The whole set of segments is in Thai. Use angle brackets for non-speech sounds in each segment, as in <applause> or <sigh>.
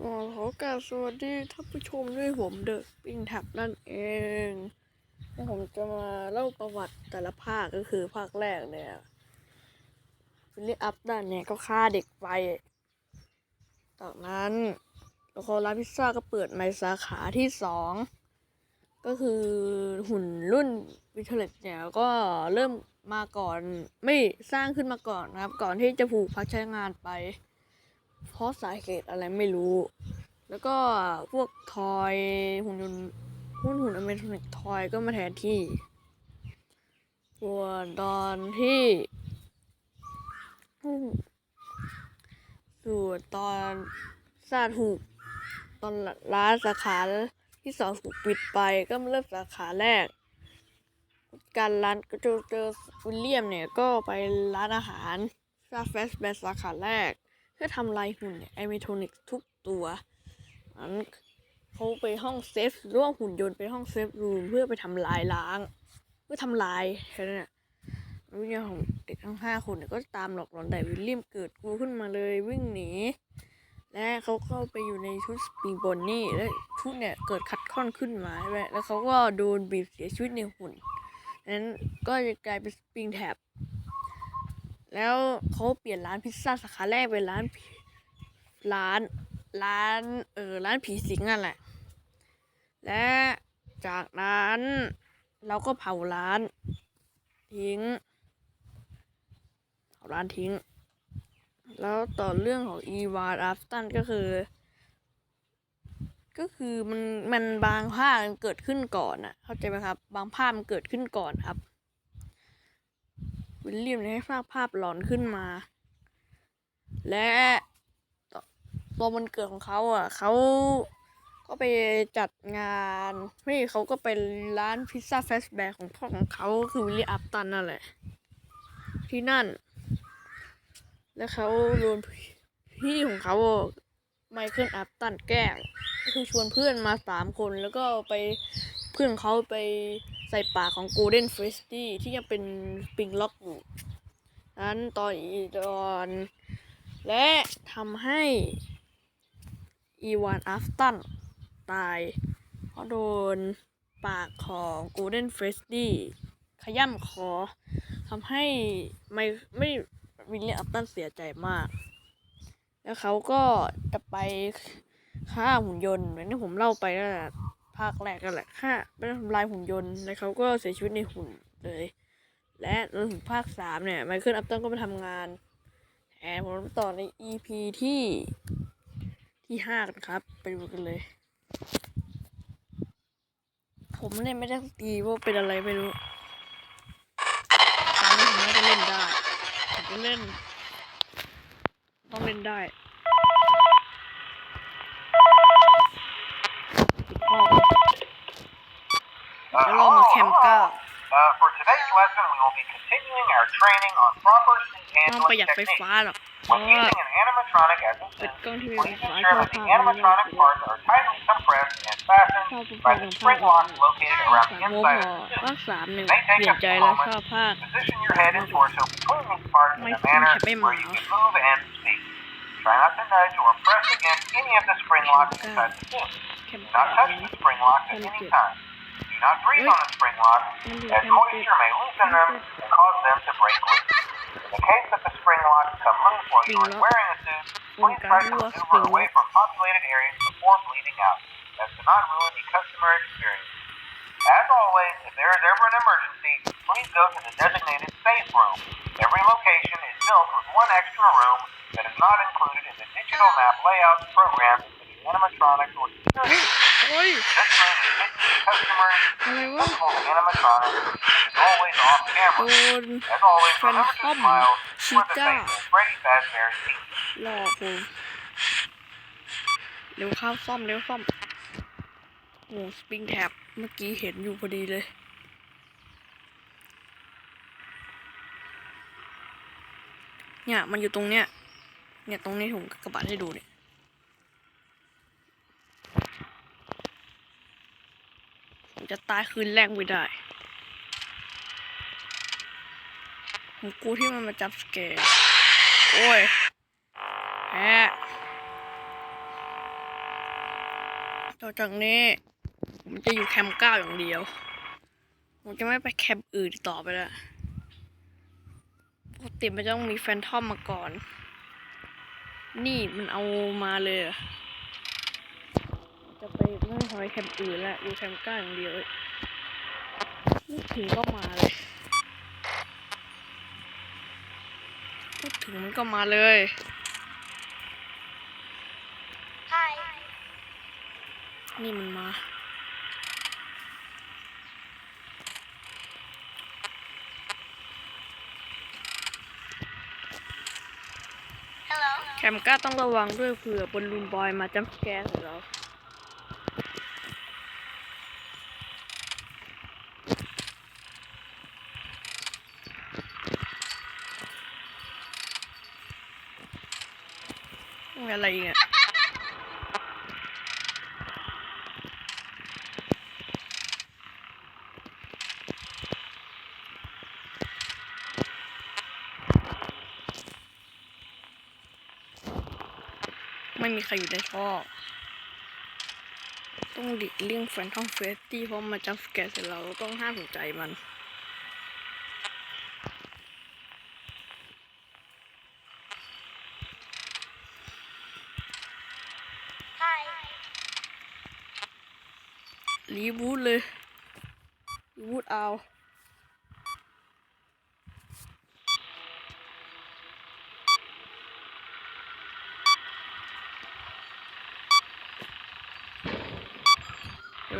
ก็ขอกราบสวัสดีท่านผู้ชมด้วยผมเดอะปิงท็บนั่นเองแล้วผมจะมาเล่าประวัติแต่ละภาคก็คือภาคแรกเนี่ยวิลลี่อัพดันเนี่ยก็ฆ่าเด็กไปจากนั้นแล้วก็ร้านพิซซ่าก็เปิดใหม่สาขาที่สองก็คือหุ่นรุ่นวิเทเลตเนี่ยก็เริ่มมาก่อนไม่สร้างขึ้นมาก่อนนะครับ ก่อนที่จะผูกพักใช้งานไป เพราะสาเหตุอะไรไม่รู้ แล้วก็พวกทอยหุ่นยนต์หุ่นหุ่นอเมทรอนิกทอยก็มาแทนที่ส่วนตอนที่ส่วนตอนซาถูกตอนร้านสาขาที่สองถูกปิดไปก็มาเริ่มสาขาแรก การร้านก็เจอเจอวิลเลียมเนี่ยก็ไปร้านอาหารซาเฟสแบสาขาแรก เพื่อทำลายหุ่นไอเมโทนิกทุกตัวนั้นเขาไปห้องเซฟร่วมหุ่นยนต์ไปห้องเซฟรูมเพื่อไปทำลายล้าง เพื่อทำลายแค่นั้นแหละวิญญาณของเด็กทั้งห้าคนเนี่ยก็ตามหลอกหลอนแต่วิลเลียมเกิดกลัวขึ้นมาเลยวิ่งหนี และเขาเข้าไปอยู่ในชุดสปริงบอนนี่และชุดเนี่ยเกิดคัดค้อนขึ้นมาใช่ไหมแล้วเขาก็โดนบีบเสียชีวิตในหุ่นนั้นก็จะกลายเป็นสปริงแท็บ แล้วเขาเปลี่ยนร้านพิซซ่าสาขาแรกเป็นร้านร้านร้านเออร้านผีสิงนั่นแหละ และจากนั้นเราก็เผาร้าน ทิ้งเผาร้านทิ้ง แล้วต่อเรื่องของอีวาร์อัฟตันก็คือ ก็คือมันมันบางภาคมันเกิดขึ้นก่อนอะเข้าใจไหมครับ บางภาพมันเกิดขึ้นก่อนครับ วิลเลียมเนี่ยให้ภาพภาพหลอนขึ้นมา และตตอนวันเกิดของเขาอะเขาก็ไปจัดงานไม่เขาก็ไปร้านพิซซ่าเฟสแบกของพ่อของเขาก็คือวิลเลียมอัพตันนั่นแหละ ที่นั่น แล้วเขาโดนพี่ของเขาไมเคิลอัพตันแกล้งก็คือชวนเพื่อนมาสามคนแล้วก็ไปเพื่อนเขาไป ใส่ปากของโกลเด้นเฟสตี้ที่ยังเป็นปิงล็อกอยู่นั้นตอนอีตอนและทำให้อีวานอัฟตันตายเพราะโดนปากของโกลเด้นเฟสตี้ขย่ำคอทำให้ไม่ไม่วิลเลียมอัฟตันเสียใจมาก แล้วเขาก็จะไปฆ่าหุ่นยนต์เหมือนที่ผมเล่าไปนั่นแหละ ภาคแรกกันแหละฆ่าไปทำลายหุ่นยนต์แล้วเขาก็เสียชีวิตในหุ่นเลย และจนถึงภาคสามเนี่ยไมเคิลอัพตันก็ไปทำงานแทนผมต่อใน EP ที่ที่ห้ากันครับ ไปดูกันเลย ผมเนี่ยไม่ได้ตีว่าเป็นอะไรไม่รู้ตอนนี้ผมน่าจะเล่นได้ผมจะเล่น ต้องเล่นได้ แล้วเรามาแคมป์เก้า Uh, for today's lesson, we will be continuing our training on proper seat ต้องประ handling หยัดไฟ technique. ฟ้าหรอกเพ When ราะว่า using an animatronic as a เปิด suit, กล้องที่เป็น please ไฟฟ้า ensure ชอบ that the ภาพมันน่า animatronic กลัว parts are tightly compressed and fastened ชอบภา by พ the ของภา spring ค locks located around สาม the โม inside พอ of the suit. ภาคสามเนี่ยเปลี่ยนใจแล้วชอบภาค Position your head and torso between these parts in My a manner friend Happy where you Mouse. can move and speak. Try not to nudge or press against any of the spring locks Okay. inside the suit. แคม Do ป์เก้า not touch the spring locks at any time. Do not breathe on the spring locks, as moisture may loosen them and cause them to break loose. In the case that the spring locks come loose while you are wearing the suit, please try to maneuver away from populated areas before bleeding out, as to not ruin the customer experience. As always, if there is ever an emergency, please go to the designated safe room. Every location is built with one extra room that is not included in the digital map layout program in the animatronics or security. <laughs> โอ้ย This room is hidden to customers อะไรวะ visible to animatronics and is always off โด camera. น As always, remember to Phantom smile for the Cheetah. face of Freddy Fazbear's teeth. หลอกผมเร็วเข้าซ่อมเร็วซ่อมโอ้สปริงแท็บเมื่อกี้เห็นอยู่พอดีเลยเนี่ยมันอยู่ตรงเนี้ยเนี่ยตรงนี้ผมกระบาดให้ดูเนี่ย ผมจะตายคืนแรกไม่ได้ผมกูที่มันมาจับสเกร์โอ้ยแพ้ต่อจากนี้ ผมจะอยู่แคมป์เก้าอย่างเดียว ผมจะไม่ไปแคมป์อื่นต่อไปแล้วปกติมันต้องมีแฟนทอมมาก่อน นี่มันเอามาเลย จะไปไม่ไปแคมป์อื่นแล้วอยู่แคมป์เก้าอย่างเดียวเลยนี่ถึงก็มาเลยพูดถึงมันก็มาเลยนี่มันมาแคมก้าต้องระวังด้วยเผื่อบอลลูนบอยมาจัมป์สแกร์ใส่เรา อะไรอีกอะไม่มีใครอยู่ในท่อ ต้องหลีกเลี่ยงแฟนทอมเฟสตี้เพราะมันจะสแกนเสร็จเราต้องห้ามสนใจมัน รีบูทเลยรีบูทเอา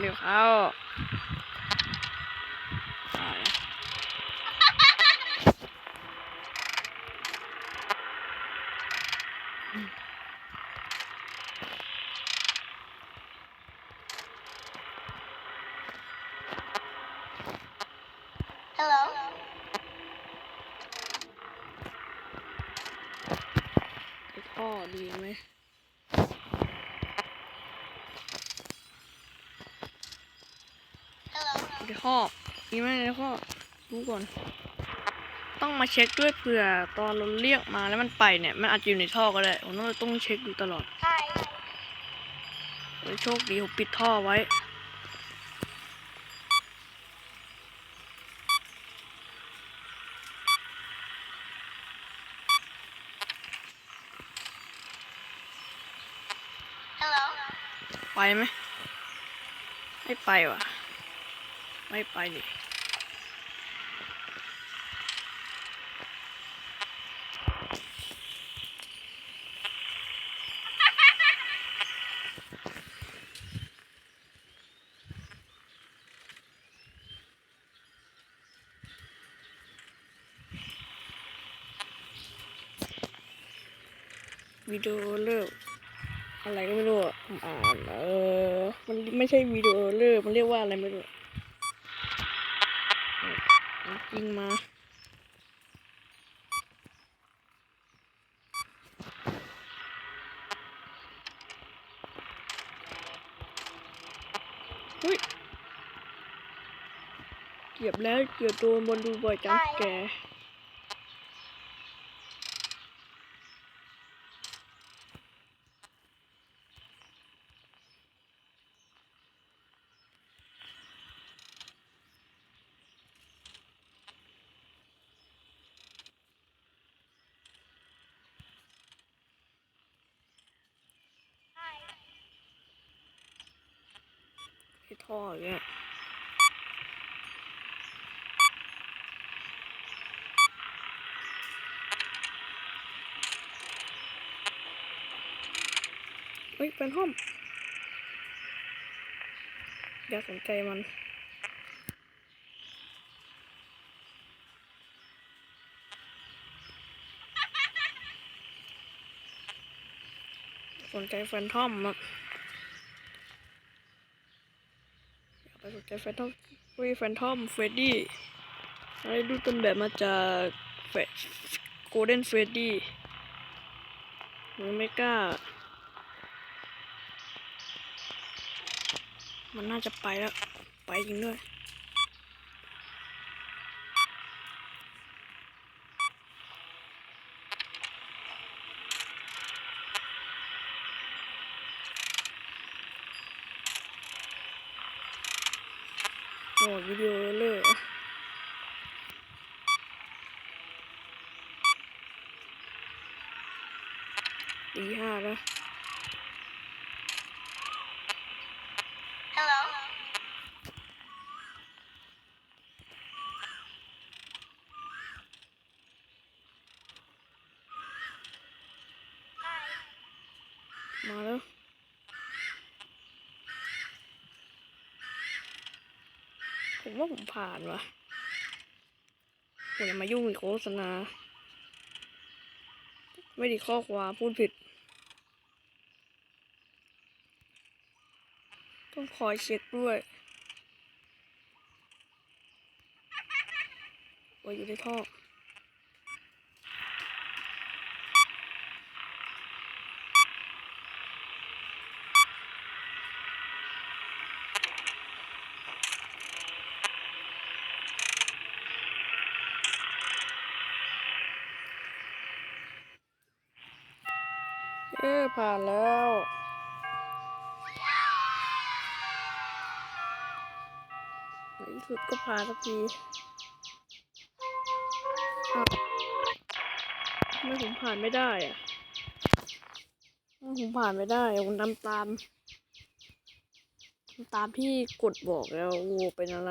เร็วๆเข้าตายแล้วไอ้ท่อดีไหม เดี๋ยวข้อมีไหมในข้อดูก่อน ต้องมาเช็คด้วยเผื่อตอนเราเรียกมาแล้วมันไปเนี่ย มันอาจจะอยู่ในท่อก็ได้ผมต้องต้องเช็คดูตลอดเออโชคดีผมปิดท่อไว้ไปไหมไม่ไปว่ะ ไม่ไปดิวิดีโอเลิกอะไรก็ไม่รู้อะอ่านเออ มันไม่ใช่วิดีโอเลิกมันเรียกว่าอะไรไม่รู้ จริงมาอุ้ยเกือบแล้วเกือบโดนบอลดูบ่อยจังแก ไอ้ท่ออย่างเงี้ยเฮ้ยเป็นห้องอย่าสนใจมันสนใจแฟนทอมอะ ไปสนใจแฟนทอมฟรีแฟนทอมเฟรดดี้อะไรดูต้นแบบมาจากเฟโกลเด้นเฟรดดี้หรือไม่กล้า มันน่าจะไปแล้ว ไปจริงด้วย วิดีโอเลยดีห้าแล้ว ผมว่าผมผ่านวะผมอย่ามายุ่งอีกโฆษณา ไม่ดีข้อความพูดผิด ต้องคอยเช็คด้วยว่าอยู่ในท่อ เออผ่านแล้วในที่สุดก็ผ่านสักทีทำไมผมผ่านไม่ได้อะไมผมผ่านไม่ได้ผมทำตาม ตามที่กดบอกแล้วโอ้เป็นอะไร